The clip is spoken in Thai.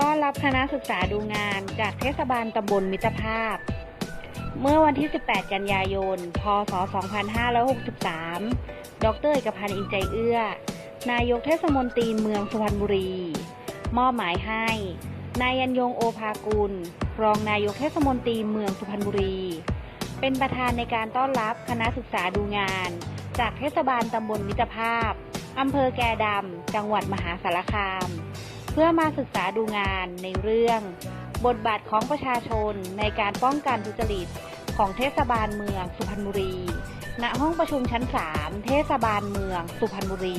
ต้อนรับคณะศึกษาดูงานจากเทศบาลตำบลมิตรภาพ เมื่อวันที่ 18 กันยายน พศ 2563 ดรเอกพันธ์อินใจเอื้อ นายกเทศมนตรีเมืองสุพรรณบุรี มอบหมายให้ นายยันยงโอภากุล รองนายกเทศมนตรีเมืองสุพรรณบุรี เป็นประธานในการต้อนรับคณะศึกษาดูงาน จากเทศบาลตำบลมิตรภาพอำเภอแกดำ จังหวัดมหาสารคาม พื่อมาศึกษาดูงานในเรื่อง บทบาทของประชาชนในการป้องกันทุจริตของเทศบาลเมืองสุพรรณบุรี ณ ห้องประชุมชั้น 3 เทศบาลเมืองสุพรรณบุรี